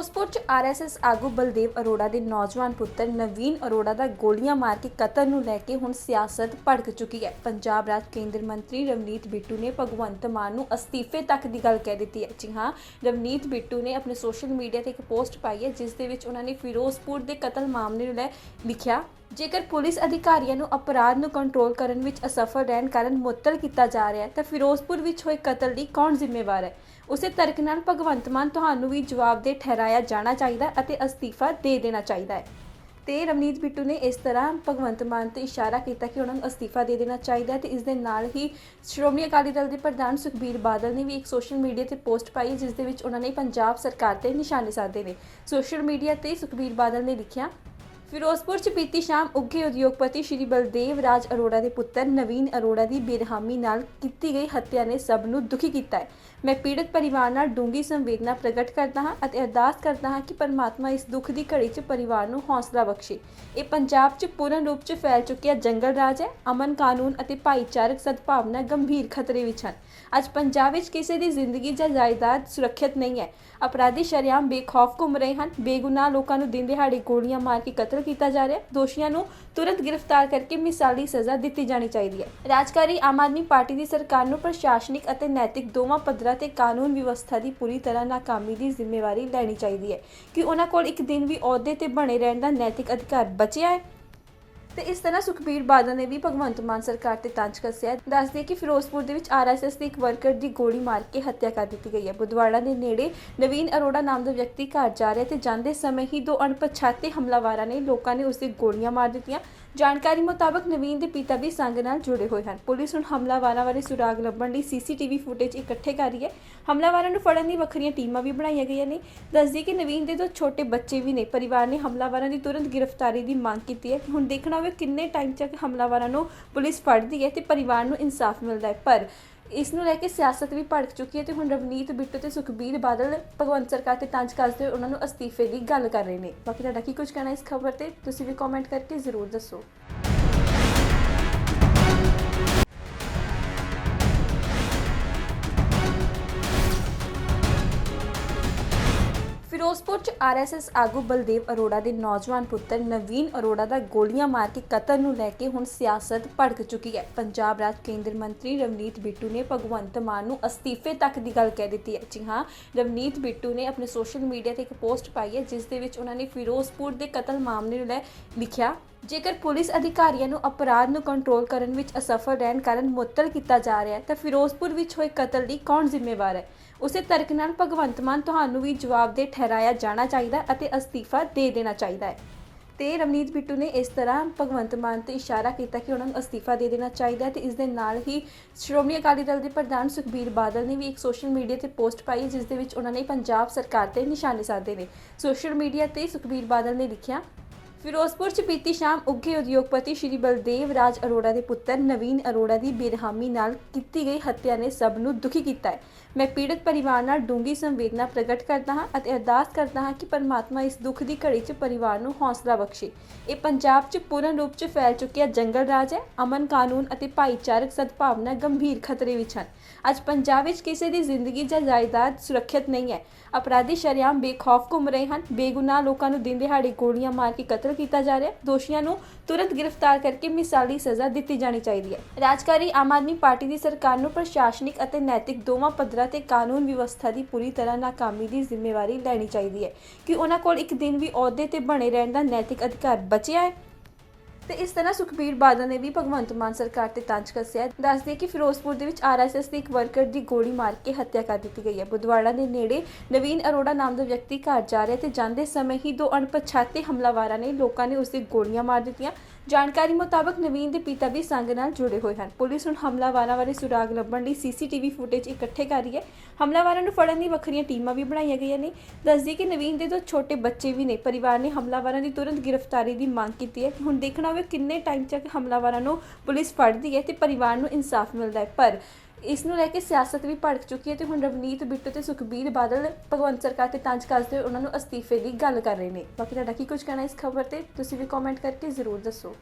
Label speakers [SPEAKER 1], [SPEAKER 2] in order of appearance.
[SPEAKER 1] ਫਿਰੋਜ਼ਪੁਰ ਚ ਆਰਐਸਐਸ ਆਗੂ ਬਲਦੇਵ ਅਰੋੜਾ ਦੇ ਨੌਜਵਾਨ ਪੁੱਤਰ ਨਵੀਨ ਅਰੋੜਾ ਦਾ ਗੋਲੀਆਂ ਮਾਰ ਕੇ ਕਤਲ ਨੂੰ ਲੈ ਕੇ ਹੁਣ ਸਿਆਸਤ ਭੜਕ ਚੁੱਕੀ ਹੈ। ਪੰਜਾਬ ਰਾਜ ਕੇਂਦਰ ਮੰਤਰੀ ਰਵਨੀਤ ਬਿੱਟੂ ਨੇ ਭਗਵੰਤ ਮਾਨ ਨੂੰ ਅਸਤੀਫੇ ਤੱਕ ਦੀ ਗੱਲ ਕਹਿ ਦਿੱਤੀ ਹੈ। ਜੀ ਹਾਂ, ਰਵਨੀਤ ਬਿੱਟੂ ਨੇ ਆਪਣੇ ਸੋਸ਼ਲ ਮੀਡੀਆ ਤੇ ਇੱਕ ਪੋਸਟ ਪਾਈ ਹੈ, ਜਿਸ ਦੇ ਵਿੱਚ ਉਹਨਾਂ ਨੇ ਫਿਰੋਜ਼ਪੁਰ ਦੇ ਕਤਲ ਮਾਮਲੇ ਨੂੰ ਲੈ ਲਿਖਿਆ ਜੇਕਰ ਪੁਲਿਸ ਅਧਿਕਾਰੀਆਂ ਨੂੰ ਅਪਰਾਧ ਨੂੰ ਕੰਟਰੋਲ ਕਰਨ ਵਿੱਚ ਅਸਫਲ ਰਹਿਣ ਕਾਰਨ ਮੁਅੱਤਲ ਕੀਤਾ ਜਾ ਰਿਹਾ ਹੈ, ਤਾਂ ਫਿਰੋਜ਼ਪੁਰ ਵਿੱਚ ਹੋਏ ਕਤਲ ਦੀ ਕੌਣ ਜ਼ਿੰਮੇਵਾਰ ਹੈ? ਉਸੇ ਤਰਕ ਨਾਲ ਭਗਵੰਤ ਮਾਨ ਤੁਹਾਨੂੰ ਵੀ ਜਵਾਬਦੇਹ ਠਹਿਰਾਇਆ ਜਾਣਾ ਚਾਹੀਦਾ ਅਤੇ ਅਸਤੀਫਾ ਦੇ ਦੇਣਾ ਚਾਹੀਦਾ ਹੈ। ਤੇ ਰਵਨੀਤ ਬਿੱਟੂ ਨੇ ਇਸ ਤਰ੍ਹਾਂ ਭਗਵੰਤ ਮਾਨ ਤੇ ਇਸ਼ਾਰਾ ਕੀਤਾ ਕਿ ਉਹਨਾਂ ਨੂੰ ਅਸਤੀਫਾ ਦੇ ਦੇਣਾ ਚਾਹੀਦਾ ਹੈ ਤੇ ਇਸ ਦੇ ਨਾਲ ਹੀ ਸ਼੍ਰੋਮਣੀ ਅਕਾਲੀ ਦਲ ਦੇ ਪ੍ਰਧਾਨ ਸੁਖਬੀਰ ਬਾਦਲ ਨੇ ਵੀ ਇੱਕ ਸੋਸ਼ਲ ਮੀਡੀਆ ਤੇ ਪੋਸਟ ਪਾਈ ਜਿਸ ਦੇ ਵਿੱਚ ਉਹਨਾਂ ਨੇ ਪੰਜਾਬ ਸਰਕਾਰ ਤੇ ਨਿਸ਼ਾਨੇ ਸਾਧੇ ਨੇ। ਸੋਸ਼ਲ ਮੀਡੀਆ ਤੇ ਸੁਖਬੀਰ ਬਾਦਲ ਨੇ ਲਿਖਿਆ ਫਿਰੋਜ਼ਪੁਰ ਚ ਬੀਤੀ ਸ਼ਾਮ ਉੱਘੇ ਉਦਯੋਗਪਤੀ ਸ਼੍ਰੀ ਬਲਦੇਵ ਰਾਜ ਅਰੋੜਾ ਦੇ ਪੁੱਤਰ ਨਵੀਨ ਅਰੋੜਾ ਦੀ ਬੇਰਹਿਮੀ ਨਾਲ ਕੀਤੀ ਗਈ ਹੱਤਿਆ ਨੇ ਸਭ ਨੂੰ ਦੁਖੀ ਕੀਤਾ ਹੈ। ਮੈਂ ਪੀੜਤ ਪਰਿਵਾਰ ਨਾਲ ਡੂੰਗੀ ਸੰਵੇਦਨਾ ਪ੍ਰਗਟ ਕਰਦਾ ਹਾਂ ਅਤੇ ਅਰਦਾਸ ਕਰਦਾ ਹਾਂ ਕਿ ਪਰਮਾਤਮਾ ਇਸ ਦੁੱਖ ਦੀ ਘੜੀ 'ਚ ਪਰਿਵਾਰ ਨੂੰ ਹੌਸਲਾ ਬਖਸ਼ੇ। ਇਹ ਪੰਜਾਬ 'ਚ ਪੂਰਨ ਰੂਪ 'ਚ ਫੈਲ ਚੁੱਕਿਆ ਜੰਗਲ ਰਾਜ ਹੈ। ਅਮਨ ਕਾਨੂੰਨ ਅਤੇ ਭਾਈਚਾਰਕ ਸਦਭਾਵਨਾ ਗੰਭੀਰ ਖਤਰੇ ਵਿੱਚ ਹਨ। ਅੱਜ ਪੰਜਾਬ ਵਿੱਚ ਕਿਸੇ ਦੀ ਜ਼ਿੰਦਗੀ ਜਾਂ ਜਾਇਦਾਦ ਸੁਰੱਖਿਅਤ ਨਹੀਂ ਹੈ। ਅਪਰਾਧੀ ਸ਼ਰੇਆਮ ਬੇਖੌਫ ਘੁੰਮ ਰਹੇ ਹਨ। ਬੇਗੁਨਾਹ ਲੋਕਾਂ ਨੂੰ ਦਿਨ ਦਿਹਾੜੇ ਗੋਲੀਆਂ ਮਾਰ ਕੇ ਕਤਲ ਕੀਤਾ ਜਾ ਰਿਹਾ ਹੈ। ਦੋਸ਼ੀਆਂ ਨੂੰ ਤੁਰੰਤ ਗ੍ਰਿਫਤਾਰ ਕਰਕੇ ਮਿਸਾਲੀ ਸਜ਼ਾ ਦਿੱਤੀ ਜਾਣੀ ਚਾਹੀਦੀ ਹੈ। ਰਾਜਕਾਰੀ ਆਮ ਆਦਮੀ ਪਾਰਟੀ ਦੀ ਸਰਕਾਰ ਨੂੰ ਪ੍ਰਸ਼ਾਸਨਿਕ ਅਤੇ ਨੈਤਿਕ ਦੋਵਾਂ ਪੱਧਰਾਂ ਤੇ ਕਾਨੂੰਨ ਵਿਵਸਥਾ ਦੀ ਪੂਰੀ ਤਰ੍ਹਾਂ ਨਾਕਾਮੀ ਦੀ ਜ਼ਿੰਮੇਵਾਰੀ ਲੈਣੀ ਚਾਹੀਦੀ ਹੈ ਕਿ ਉਹਨਾਂ ਕੋਲ ਇੱਕ ਦਿਨ ਵੀ ਅਹੁਦੇ ਤੇ ਬਣੇ ਰਹਿਣ ਦਾ ਨੈਤਿਕ ਅਧਿਕਾਰ ਬਚਿਆ ਹੈ। ਤੇ ਇਸ ਤਰ੍ਹਾਂ ਸੁਖਬੀਰ ਬਾਦਲ ਨੇ ਵੀ ਭਗਵੰਤ ਮਾਨ ਸਰਕਾਰ ਤੇ ਤੰਜ ਕੱਸਿਆ। ਦੱਸਦੇ ਕਿ ਫਿਰੋਜ਼ਪੁਰ ਦੇ ਵਿੱਚ ਆਰਐਸਐਸ ਦੇ ਇੱਕ ਵਰਕਰ ਦੀ ਗੋਲੀ ਮਾਰ ਕੇ ਹੱਤਿਆ ਕਰ ਦਿੱਤੀ ਗਈ ਹੈ। ਬੁੱਧਵਾੜਾ ਦੇ ਨੇੜੇ ਨਵੀਨ ਅਰੋੜਾ ਨਾਮ ਦਾ ਵਿਅਕਤੀ ਘਰ ਜਾ ਰਿਹਾ ਤੇ ਜਾਂਦੇ ਸਮੇਂ ਹੀ ਦੋ ਅਣਪਛਾਤੇ ਹਮਲਾਵਾਰਾਂ ਨੇ ਲੋਕਾਂ ਨੇ ਉਸ ਦੀ ਗੋਲੀਆਂ ਮਾਰ ਦਿੱਤੀਆਂ। ਜਾਣਕਾਰੀ ਮੁਤਾਬਕ ਨਵੀਨ ਦੇ ਪਿਤਾ ਵੀ ਸੰਗ ਨਾਲ ਜੁੜੇ ਹੋਏ ਹਨ। ਪੁਲਿਸ ਹੁਣ ਹਮਲਾਵਾਰਾਂ ਬਾਰੇ ਸੁਰਾਗ ਲੱਭਣ ਲਈ ਸੀਸੀਟੀਵੀ ਫੁਟੇਜ ਇਕੱਠੇ ਕਰ ਰਹੀ ਹੈ। ਹਮਲਾਵਾਰਾਂ ਨੂੰ ਫੜਨ ਲਈ ਵੱਖਰੀਆਂ ਟੀਮਾਂ ਵੀ ਬਣਾਈਆਂ ਗਈਆਂ ਨੇ। ਦੱਸਦੀ ਕਿ ਨਵੀਨ ਦੇ ਦੋ ਛੋਟੇ ਬੱਚੇ ਵੀ ਨੇ। ਪਰਿਵਾਰ ਨੇ ਹਮਲਾਵਾਰਾਂ ਦੀ ਤੁਰੰਤ ਗ੍ਰਿਫਤਾਰੀ ਦੀ ਮੰਗ ਕੀਤੀ ਹੈ। ਕਿ ਹੁਣ ਦੇਖਣਾ ਹੋਵੇ ਕਿੰਨੇ ਟਾਈਮ ਤੱਕ ਹਮਲਾਵਾਰਾਂ ਨੂੰ ਪੁਲਿਸ ਫੜਦੀ ਹੈ ਤੇ ਪਰਿਵਾਰ ਨੂੰ ਇਨਸਾਫ ਮਿਲਦਾ ਹੈ। ਪਰ ਇਸ ਨੂੰ ਲੈ ਕੇ ਸਿਆਸਤ ਵੀ ਭੜਕ ਚੁੱਕੀ ਹੈ ਤੇ ਹੁਣ ਰਵਨੀਤ, ਬਿੱਟੂ ਤੇ ਸੁਖਬੀਰ ਬਾਦਲ ਭਗਵੰਤ ਸਰਕਾਰ ਤੇ ਤੰਜ ਕੱਸਦੇ ਹੋਏ ਉਹਨਾਂ ਨੂੰ ਅਸਤੀਫੇ ਦੀ ਗੱਲ ਕਰ ਰਹੇ ਨੇ। ਬਾਕੀ ਤੁਹਾਡਾ ਕੀ ਕੁਝ ਕਹਿਣਾ ਇਸ ਖਬਰ ਤੇ? ਤੁਸੀਂ ਵੀ ਕਮੈਂਟ ਕਰਕੇ ਜ਼ਰੂਰ ਦੱਸੋ। ਫਿਰੋਜ਼ਪੁਰ ਚ ਆਰਐਸਐਸ ਆਗੂ ਬਲਦੇਵ ਅਰੋੜਾ ਦੇ ਨੌਜਵਾਨ ਪੁੱਤਰ ਨਵੀਨ ਅਰੋੜਾ ਦਾ ਗੋਲੀਆਂ ਮਾਰ ਕੇ ਕਤਲ ਨੂੰ ਲੈ ਕੇ ਹੁਣ ਸਿਆਸਤ ਭੜਕ ਚੁੱਕੀ ਹੈ। ਪੰਜਾਬ ਰਾਜ ਕੇਂਦਰ ਮੰਤਰੀ ਰਵਨੀਤ ਬਿੱਟੂ ਨੇ ਭਗਵੰਤ ਮਾਨ ਨੂੰ ਅਸਤੀਫੇ ਤੱਕ ਦੀ ਗੱਲ ਕਹਿ ਦਿੱਤੀ ਹੈ। ਜੀ ਹਾਂ, ਰਵਨੀਤ ਬਿੱਟੂ ਨੇ ਆਪਣੇ ਸੋਸ਼ਲ ਮੀਡੀਆ ਤੇ ਇੱਕ ਪੋਸਟ ਪਾਈ ਹੈ, ਜਿਸ ਦੇ ਵਿੱਚ ਉਹਨਾਂ ਨੇ ਫਿਰੋਜ਼ਪੁਰ ਦੇ ਕਤਲ ਮਾਮਲੇ ਨੂੰ ਲੈ ਲਿਖਿਆ ਜੇਕਰ ਪੁਲਿਸ ਅਧਿਕਾਰੀਆਂ ਨੂੰ ਅਪਰਾਧ ਨੂੰ ਕੰਟਰੋਲ ਕਰਨ ਵਿੱਚ ਅਸਫਲ ਰਹਿਣ ਕਾਰਨ ਮੁਅੱਤਲ ਕੀਤਾ ਜਾ ਰਿਹਾ ਹੈ, ਤਾਂ ਫਿਰੋਜ਼ਪੁਰ ਵਿੱਚ ਹੋਏ ਕਤਲ ਲਈ ਕੌਣ ਜ਼ਿੰਮੇਵਾਰ ਹੈ? ਉਸੇ ਤਰਕ ਨਾਲ ਭਗਵੰਤ ਮਾਨ ਤੁਹਾਨੂੰ ਵੀ ਜਵਾਬਦੇਹ ਠਹਿਰਾਇਆ ਜਾਣਾ ਚਾਹੀਦਾ ਅਤੇ ਅਸਤੀਫਾ ਦੇ ਦੇਣਾ ਚਾਹੀਦਾ ਹੈ। ਤੇ ਰਵਨੀਤ ਬਿੱਟੂ ਨੇ ਇਸ ਤਰ੍ਹਾਂ ਭਗਵੰਤ ਮਾਨ ਤੇ ਇਸ਼ਾਰਾ ਕੀਤਾ ਕਿ ਉਹਨਾਂ ਨੂੰ ਅਸਤੀਫਾ ਦੇ ਦੇਣਾ ਚਾਹੀਦਾ ਹੈ ਤੇ ਇਸ ਦੇ ਨਾਲ ਹੀ ਸ਼੍ਰੋਮਣੀ ਅਕਾਲੀ ਦਲ ਦੇ ਪ੍ਰਧਾਨ ਸੁਖਬੀਰ ਬਾਦਲ ਨੇ ਵੀ ਇੱਕ ਸੋਸ਼ਲ ਮੀਡੀਆ ਤੇ ਪੋਸਟ ਪਾਈ ਜਿਸ ਦੇ ਵਿੱਚ ਉਹਨਾਂ ਨੇ ਪੰਜਾਬ ਸਰਕਾਰ ਤੇ ਨਿਸ਼ਾਨੇ ਸਾਧੇ ਨੇ। ਸੋਸ਼ਲ ਮੀਡੀਆ ਤੇ ਸੁਖਬੀਰ ਬਾਦਲ ਨੇ ਲਿਖਿਆ ਫਿਰੋਜ਼ਪੁਰ ਚ ਬੀਤੀ ਸ਼ਾਮ ਉੱਘੇ ਉਦਯੋਗਪਤੀ ਸ਼੍ਰੀ ਬਲਦੇਵ ਰਾਜ ਅਰੋੜਾ ਦੇ ਪੁੱਤਰ ਨਵੀਨ ਅਰੋੜਾ ਦੀ ਬੇਰਹਿਮੀ ਨਾਲ ਕੀਤੀ ਗਈ ਹੱਤਿਆ ਨੇ ਸਭ ਨੂੰ ਦੁਖੀ ਕੀਤਾ ਹੈ। ਮੈਂ ਪੀੜਤ ਪਰਿਵਾਰ ਨਾਲ ਡੂੰਗੀ ਸੰਵੇਦਨਾ ਪ੍ਰਗਟ ਕਰਦਾ ਹਾਂ ਅਤੇ ਅਰਦਾਸ ਕਰਦਾ ਹਾਂ ਕਿ ਪਰਮਾਤਮਾ ਇਸ ਦੁੱਖ ਦੀ ਘੜੀ 'ਚ ਪਰਿਵਾਰ ਨੂੰ ਹੌਸਲਾ ਬਖਸ਼ੇ। ਇਹ ਪੰਜਾਬ 'ਚ ਪੂਰਨ ਰੂਪ 'ਚ ਫੈਲ ਚੁੱਕਿਆ ਜੰਗਲ ਰਾਜ ਹੈ। ਅਮਨ ਕਾਨੂੰਨ ਅਤੇ ਭਾਈਚਾਰਕ ਸਦਭਾਵਨਾ ਗੰਭੀਰ ਖਤਰੇ ਵਿੱਚ ਹਨ। ਅੱਜ ਪੰਜਾਬ ਵਿੱਚ ਕਿਸੇ ਦੀ ਜ਼ਿੰਦਗੀ ਜਾਂ ਜਾਇਦਾਦ ਸੁਰੱਖਿਅਤ ਨਹੀਂ ਹੈ। ਅਪਰਾਧੀ ਸ਼ਰੇਆਮ ਬੇਖੌਫ ਘੁੰਮ ਰਹੇ ਹਨ। ਬੇਗੁਨਾਹ ਲੋਕਾਂ ਨੂੰ ਦਿਨ ਦਿਹਾੜੇ ਗੋਲੀਆਂ ਮਾਰ ਕੇ ਕਤਲ ਕੀਤਾ ਜਾ ਰਿਹਾ ਹੈ। ਦੋਸ਼ੀਆਂ ਨੂੰ ਤੁਰੰਤ ਗ੍ਰਿਫਤਾਰ ਕਰਕੇ ਮਿਸਾਲੀ ਸਜ਼ਾ ਦਿੱਤੀ ਜਾਣੀ ਚਾਹੀਦੀ ਹੈ। ਰਾਜਕਾਰੀ ਆਮ ਆਦਮੀ ਪਾਰਟੀ ਦੀ ਸਰਕਾਰ ਨੂੰ ਪ੍ਰਸ਼ਾਸਨਿਕ ਅਤੇ ਨੈਤਿਕ ਦੋਵਾਂ ਪੱਧਰਾਂ ਤੇ ਕਾਨੂੰਨ ਵਿਵਸਥਾ ਦੀ ਪੂਰੀ ਤਰ੍ਹਾਂ ਨਾਕਾਮੀ ਦੀ ਜ਼ਿੰਮੇਵਾਰੀ ਲੈਣੀ ਚਾਹੀਦੀ ਹੈ ਕਿ ਉਹਨਾਂ ਕੋਲ ਇੱਕ ਦਿਨ ਵੀ ਅਹੁਦੇ ਤੇ ਬਣੇ ਰਹਿਣ ਦਾ ਨੈਤਿਕ ਅਧਿਕਾਰ ਬਚਿਆ ਹੈ। ਤੇ ਇਸ ਤਰ੍ਹਾਂ ਸੁਖਬੀਰ ਬਾਦਲ ਨੇ ਵੀ ਭਗਵੰਤ ਮਾਨ ਸਰਕਾਰ ਤੇ ਤੰਜ ਕੱਸਿਆ। ਦੱਸਦੇ ਕਿ ਫਿਰੋਜ਼ਪੁਰ ਦੇ ਵਿੱਚ ਆਰਐਸਐਸ ਦੇ ਇੱਕ ਵਰਕਰ ਦੀ ਗੋਲੀ ਮਾਰ ਕੇ ਹੱਤਿਆ ਕਰ ਦਿੱਤੀ ਗਈ ਹੈ। ਬੁੱਧਵਾੜਾ ਦੇ ਨੇੜੇ ਨਵੀਨ ਅਰੋੜਾ ਨਾਮ ਦਾ ਵਿਅਕਤੀ ਘਰ ਜਾ ਰਿਹਾ ਤੇ ਜਾਂਦੇ ਸਮੇਂ ਹੀ ਦੋ ਅਣਪਛਾਤੇ ਹਮਲਾਵਾਰਾਂ ਨੇ ਲੋਕਾਂ ਨੇ ਉਸ ਦੀ ਗੋਲੀਆਂ ਮਾਰ ਦਿੱਤੀਆਂ। ਜਾਣਕਾਰੀ ਮੁਤਾਬਕ ਨਵੀਨ ਦੇ ਪਿਤਾ ਵੀ ਸੰਗ ਨਾਲ ਜੁੜੇ ਹੋਏ ਹਨ। ਪੁਲਿਸ ਹੁਣ ਹਮਲਾਵਾਰਾਂ ਬਾਰੇ ਸੁਰਾਗ ਲੱਭਣ ਲਈ ਸੀਸੀਟੀਵੀ ਫੁਟੇਜ ਇਕੱਠੇ ਕਰ ਰਹੀ ਹੈ। ਹਮਲਾਵਾਰਾਂ ਨੂੰ ਫੜਨ ਲਈ ਵੱਖਰੀਆਂ ਟੀਮਾਂ ਵੀ ਬਣਾਈਆਂ ਗਈਆਂ ਨੇ। ਦੱਸਦੀ ਕਿ ਨਵੀਨ ਦੇ ਦੋ ਛੋਟੇ ਬੱਚੇ ਵੀ ਨੇ। ਪਰਿਵਾਰ ਨੇ ਹਮਲਾਵਾਰਾਂ ਦੀ ਤੁਰੰਤ ਗ੍ਰਿਫਤਾਰੀ ਦੀ ਮੰਗ ਕੀਤੀ ਹੈ। ਹੁਣ ਦੇਖਣਾ ਹੋਵੇ ਕਿੰਨੇ ਟਾਈਮ ਤੱਕ ਹਮਲਾਵਾਰਾਂ ਨੂੰ ਪੁਲਿਸ ਫੜਦੀ ਹੈ ਤੇ ਪਰਿਵਾਰ ਨੂੰ ਇਨਸਾਫ ਮਿਲਦਾ ਹੈ। ਪਰ ਇਸ ਨੂੰ ਲੈ ਕੇ ਸਿਆਸਤ ਵੀ ਭੜਕ ਚੁੱਕੀ ਹੈ ਤੇ ਹੁਣ ਰਵਨੀਤ, ਬਿੱਟੂ ਤੇ ਸੁਖਬੀਰ ਬਾਦਲ ਭਗਵੰਤ ਸਰਕਾਰ ਤੇ ਤੰਜ ਕੱਸਦੇ ਹੋਏ ਉਹਨਾਂ ਨੂੰ ਅਸਤੀਫੇ ਦੀ ਗੱਲ ਕਰ ਰਹੇ ਨੇ। ਬਾਕੀ ਤੁਹਾਡਾ ਕੀ ਕੁਝ ਕਹਿਣਾ ਇਸ ਖਬਰ ਤੇ? ਤੁਸੀਂ ਵੀ ਕਮੈਂਟ ਕਰਕੇ ਜ਼ਰੂਰ ਦੱਸੋ।